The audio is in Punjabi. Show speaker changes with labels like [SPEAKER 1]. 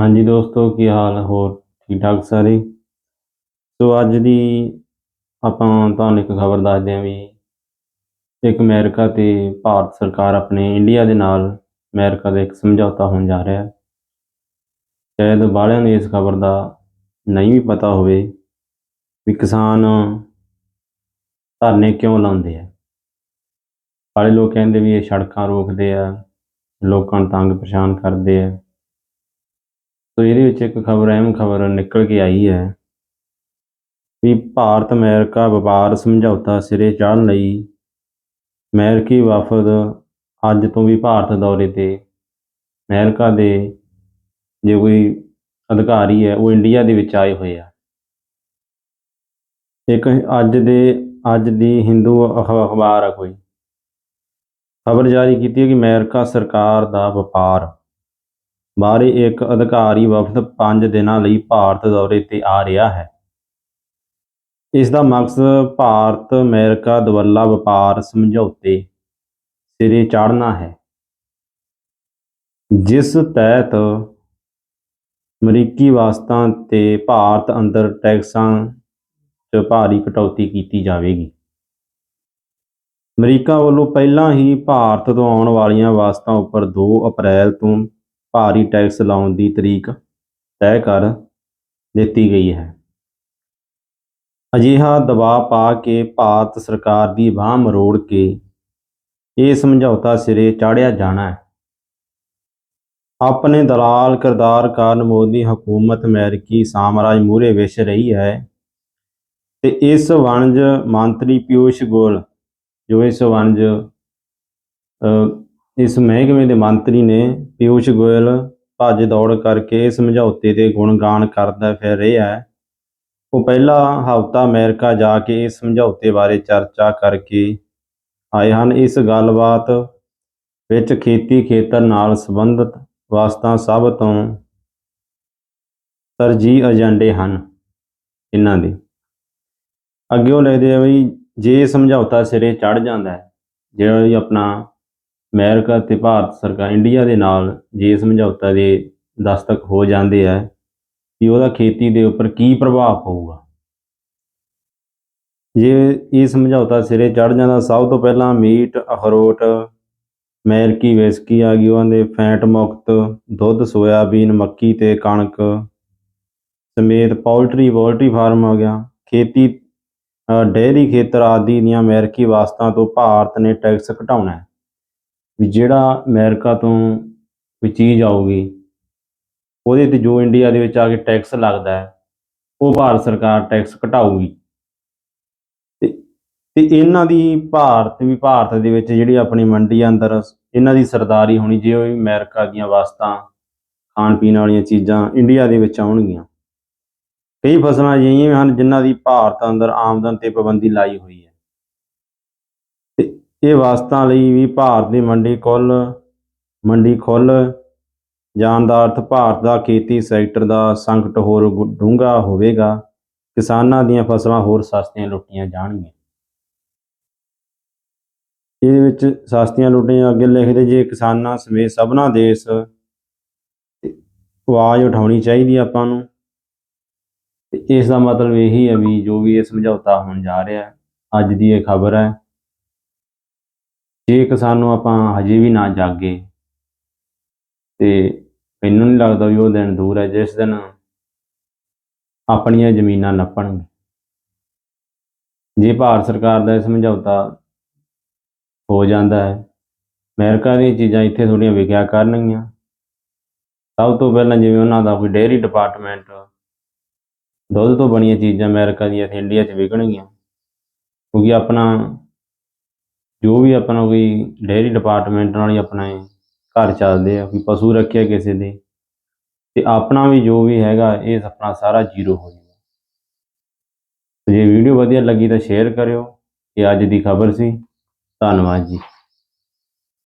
[SPEAKER 1] ਹਾਂਜੀ ਦੋਸਤੋ, ਕੀ ਹਾਲ ਹੋਰ? ਠੀਕ ਠਾਕ ਸਾਰੇ? ਸੋ ਅੱਜ ਦੀ ਆਪਾਂ ਤੁਹਾਨੂੰ ਇੱਕ ਖਬਰ ਦੱਸਦੇ ਹਾਂ ਵੀ ਇੱਕ ਅਮਰੀਕਾ ਤੇ ਭਾਰਤ ਸਰਕਾਰ ਆਪਣੇ ਇੰਡੀਆ ਦੇ ਨਾਲ ਅਮਰੀਕਾ ਦਾ ਇੱਕ ਸਮਝੌਤਾ ਹੋਣ ਜਾ ਰਿਹਾ। ਹੈ ਸ਼ਾਇਦ ਬਾਹਲਿਆਂ ਨੂੰ ਇਸ ਖਬਰ ਦਾ ਨਹੀਂ ਵੀ ਪਤਾ ਹੋਵੇ ਵੀ ਕਿਸਾਨ ਧਰਨੇ ਕਿਉਂ ਲਾਉਂਦੇ ਆ। ਬਾਹਲੇ ਲੋਕ ਕਹਿੰਦੇ ਵੀ ਇਹ ਸੜਕਾਂ ਰੋਕਦੇ ਆ, ਲੋਕਾਂ ਨੂੰ ਤੰਗ ਪਰੇਸ਼ਾਨ ਕਰਦੇ ਆ। ਸੋ ਇਹਦੇ ਵਿੱਚ ਇੱਕ ਖਬਰ, ਅਹਿਮ ਖਬਰ ਨਿਕਲ ਕੇ ਆਈ ਹੈ ਵੀ ਭਾਰਤ ਅਮਰੀਕਾ ਵਪਾਰ ਸਮਝੌਤਾ ਸਿਰੇ ਚਾੜ੍ਹਨ ਲਈ ਅਮਰੀਕੀ ਵਫਦ ਅੱਜ ਤੋਂ ਵੀ ਭਾਰਤ ਦੌਰੇ ਤੇ ਅਮਰੀਕਾ ਦੇ ਜੇ ਕੋਈ ਅਧਿਕਾਰੀ ਹੈ, ਉਹ ਇੰਡੀਆ ਦੇ ਵਿੱਚ ਆਏ ਹੋਏ ਆ। ਇੱਕ ਅੱਜ ਦੇ, ਅੱਜ ਦੀ ਹਿੰਦੂ ਅਖ- ਅਖਬਾਰ ਆ ਕੋਈ। ਖਬਰ ਜਾਰੀ ਕੀਤੀ ਹੈ ਕਿ ਅਮਰੀਕਾ ਸਰਕਾਰ ਦਾ ਵਪਾਰ ਬਾਰੇ ਇੱਕ ਅਧਿਕਾਰੀ ਵਫਦ 5 ਦਿਨਾਂ ਲਈ ਭਾਰਤ ਦੌਰੇ ਤੇ ਆ ਰਿਹਾ ਹੈ। ਇਸ ਦਾ ਮਕਸਦ ਭਾਰਤ, ਅਮਰੀਕਾ, ਦਵੱਲਾ ਵਪਾਰ ਸਮਝੌਤੇ ਸਿਰੇ ਚਾੜਨਾ ਹੈ। ਜਿਸ ਤਹਿਤ ਅਮਰੀਕੀ ਵਸਤਾਂ ਤੇ ਭਾਰਤ ਅੰਦਰ ਟੈਕਸਾਂ 'ਚ ਭਾਰੀ ਕਟੌਤੀ ਕੀਤੀ ਜਾਵੇਗੀ। ਅਮਰੀਕਾ ਵੱਲੋਂ ਪਹਿਲਾਂ ਹੀ ਭਾਰਤ ਤੋਂ ਆਉਣ ਵਾਲੀਆਂ ਵਸਤਾਂ ਉੱਪਰ 2 ਅਪ੍ਰੈਲ ਤੋਂ ਭਾਰੀ ਟੈਕਸ ਲਾਉਣ ਦੀ ਤਰੀਕ ਤੈਅ ਕਰ ਦਿੱਤੀ ਗਈ ਹੈ। ਅਜਿਹਾ ਦਬਾਅ ਪਾ ਕੇ ਭਾਰਤ ਸਰਕਾਰ ਦੀ ਬਾਂਹ ਮਰੋੜ ਕੇ ਇਹ ਸਮਝੌਤਾ ਸਿਰੇ ਚਾੜਿਆ ਜਾਣਾ ਹੈ। ਆਪਣੇ ਦਲਾਲ ਕਿਰਦਾਰ ਕਾਰਨ ਮੋਦੀ ਹਕੂਮਤ ਅਮਰੀਕੀ ਸਾਮਰਾਜ ਮੂਹਰੇ ਵਿਛ ਰਹੀ ਹੈ ਤੇ ਇਸ ਵਣਜ ਮੰਤਰੀ ਪਿਊਸ਼ ਗੋਇਲ, ਜੋ ਇਸ ਵਣਜ ਇਸ ਮਹਿਕਮੇ ਦੇ ਮੰਤਰੀ ਨੇ ਪਿਊਸ਼ ਗੋਇਲ ਭੱਜ ਦੌੜ ਕਰਕੇ ਸਮਝੌਤੇ ਦੇ ਗੁਣਗਾਨ ਕਰਦਾ ਫਿਰ ਰਿਹਾ ਹੈ। ਉਹ ਪਹਿਲਾ ਹਫ਼ਤਾ ਅਮਰੀਕਾ ਜਾ ਕੇ ਇਸ ਸਮਝੌਤੇ ਬਾਰੇ ਚਰਚਾ ਕਰਕੇ ਆਏ ਹਨ। ਇਸ ਗੱਲਬਾਤ ਵਿੱਚ ਖੇਤੀ ਖੇਤਰ ਨਾਲ ਸੰਬੰਧਿਤ ਵਾਸਤਾ ਸਭ ਤੋਂ ਤਰਜੀਹ ਏਜੰਡੇ ਹਨ ਇਹਨਾਂ ਦੇ। ਅੱਗੇ ਉਹ ਲਿਖਦੇ ਆ ਵੀ ਜੇ ਸਮਝੌਤਾ ਸਿਰੇ ਚੜ ਜਾਂਦਾ ਹੈ, ਜਿਹੜਾ ਵੀ ਆਪਣਾ ਅਮਰੀਕਾ ਤੇ ਭਾਰਤ ਸਰਕਾਰ ਇੰਡੀਆ ਦੇ ਨਾਲ ਜੇ ਸਮਝੌਤਾ ਦੇ ਦਸਤਕ ਹੋ ਜਾਂਦੇ ਆ ਕਿ ਉਹਦਾ ਖੇਤੀ ਦੇ ਉੱਪਰ ਕੀ ਪ੍ਰਭਾਵ ਪਊਗਾ। ਜੇ ਇਹ ਸਮਝੌਤਾ ਸਿਰੇ ਚੜ ਜਾਂਦਾ, ਸਭ ਤੋਂ ਪਹਿਲਾਂ ਮੀਟ, ਅਖਰੋਟ, ਅਮਰੀਕੀ ਵਿਸਕੀ ਆ ਗਈ, ਉਹਨਾਂ ਦੇ ਫੈਟ ਮੁਕਤ ਦੁੱਧ, ਸੋਇਆਬੀਨ, ਮੱਕੀ ਤੇ ਕਣਕ ਸਮੇਤ ਪੋਲਟਰੀ ਪੋਲਟਰੀ ਫਾਰਮ ਆ ਗਿਆ। ਖੇਤੀ ਡੇਅਰੀ ਖੇਤਰ ਆਦਿ ਦੀਆਂ ਅਮਰੀਕੀ ਵਸਤਾਂ ਤੋਂ ਭਾਰਤ ਨੇ ਟੈਕਸ ਘਟਾਉਣਾ ਹੈ। ਵੀ ਜਿਹੜਾ ਅਮਰੀਕਾ ਤੋਂ ਕੋਈ ਚੀਜ਼ ਆਊਗੀ, ਉਹਦੇ ਤੇ ਜੋ ਇੰਡੀਆ ਦੇ ਵਿੱਚ ਆ ਕੇ ਟੈਕਸ ਲੱਗਦਾ ਹੈ, ਉਹ ਭਾਰਤ ਸਰਕਾਰ ਟੈਕਸ ਘਟਾਊਗੀ। ਤੇ ਇਹਨਾਂ ਦੀ ਭਾਰਤ, ਵੀ ਭਾਰਤ ਦੇ ਵਿੱਚ ਜਿਹੜੀ ਆਪਣੀ ਮੰਡੀ ਅੰਦਰ, ਇਹਨਾਂ ਦੀ ਸਰਦਾਰੀ ਹੋਣੀ ਜੇ ਉਹ ਅਮਰੀਕਾ ਦੀਆਂ ਵਸਤਾਂ, ਖਾਣ ਪੀਣ ਵਾਲੀਆਂ ਚੀਜ਼ਾਂ ਇੰਡੀਆ ਦੇ ਵਿੱਚ ਆਉਣਗੀਆਂ। ਕਈ ਫਸਲਾਂ ਅਜਿਹੀਆਂ ਹਨ ਜਿਨ੍ਹਾਂ ਦੀ ਭਾਰਤ ਅੰਦਰ ਆਮਦਨ ਤੇ ਪਾਬੰਦੀ ਲਾਈ ਹੋਈ ਹੈ। ਇਹ ਵਸਤਾਂ ਲਈ ਵੀ ਭਾਰਤ ਦੀ ਮੰਡੀ ਕੁੱਲ ਮੰਡੀ ਖੁੱਲ। ਜਾਣ ਦਾ ਅਰਥ ਭਾਰਤ ਦਾ ਖੇਤੀ ਸੈਕਟਰ ਦਾ ਸੰਕਟ ਹੋਰ ਡੂੰਘਾ ਹੋਵੇਗਾ। ਕਿਸਾਨਾਂ ਦੀਆਂ ਫਸਲਾਂ ਹੋਰ ਸਸਤੀਆਂ ਲੁੱਟੀਆਂ ਜਾਣਗੀਆਂ। ਇਹਦੇ ਵਿੱਚ ਸਸਤੀਆਂ ਲੁੱਟੀਆਂ ਅੱਗੇ ਲਿਖਦੇ ਜੇ ਕਿਸਾਨਾਂ ਸਮੇਤ ਸਭਨਾ ਦੇਸ਼ ਆਵਾਜ਼ ਉਠਾਉਣੀ ਚਾਹੀਦੀ ਆਪਾਂ ਨੂੰ। ਤੇ ਇਸ ਦਾ ਮਤਲਬ ਇਹੀ ਹੈ ਵੀ ਜੋ ਵੀ ਇਹ ਸਮਝੌਤਾ ਹੋਣ ਜਾ ਰਿਹਾ, ਅੱਜ ਦੀ ਇਹ ਖਬਰ ਹੈ। ਜੇ ਕਿਸਾਨੋਂ ਆਪਾਂ ਹਜੇ ਵੀ ਨਾ ਜਾਗੇ ਤੇ ਮੈਨੂੰ ਨਹੀਂ ਲੱਗਦਾ ਵੀ ਉਹ ਦਿਨ ਦੂਰ ਹੈ, ਜਿਸ ਦਿਨ ਆਪਣੀਆਂ ਜ਼ਮੀਨਾਂ ਨੱਪਣਗੇ। ਜੇ ਭਾਰਤ ਸਰਕਾਰ ਦਾ ਇਹ ਸਮਝੌਤਾ ਹੋ ਜਾਂਦਾ ਹੈ, ਅਮਰੀਕਾ ਦੀਆਂ ਚੀਜ਼ਾਂ ਇੱਥੇ ਥੋੜ੍ਹੀਆਂ ਵਿਕਿਆ ਕਰਨਗੀਆਂ। ਸਭ ਤੋਂ ਪਹਿਲਾਂ ਜਿਵੇਂ ਉਹਨਾਂ ਦਾ ਕੋਈ ਡੇਅਰੀ ਡਿਪਾਰਟਮੈਂਟ, ਦੁੱਧ ਤੋਂ ਬਣੀਆਂ ਚੀਜ਼ਾਂ ਅਮਰੀਕਾ ਦੀਆਂ ਇੱਥੇ ਇੰਡੀਆ 'ਚ ਵਿਕਣਗੀਆਂ, ਕਿਉਂਕਿ ਆਪਣਾ ਜੋ ਵੀ ਆਪਣਾ ਕੋਈ ਡੇਅਰੀ ਡਿਪਾਰਟਮੈਂਟ ਨਾਲ ਹੀ ਆਪਣਾ ਇਹ ਘਰ ਚੱਲਦੇ ਆ, ਕੋਈ ਪਸ਼ੂ ਰੱਖਿਆ ਕਿਸੇ ਦੇ, ਤੇ ਆਪਣਾ ਵੀ ਜੋ ਵੀ ਹੈਗਾ, ਇਹ ਆਪਣਾ ਸਾਰਾ ਜ਼ੀਰੋ ਹੋ ਜਾਊਗਾ। ਜੇ ਵੀਡੀਓ ਵਧੀਆ ਲੱਗੀ ਤਾਂ ਸ਼ੇਅਰ ਕਰਿਓ ਇਹ ਅੱਜ ਦੀ ਖਬਰ ਸੀ, ਧੰਨਵਾਦ ਜੀ।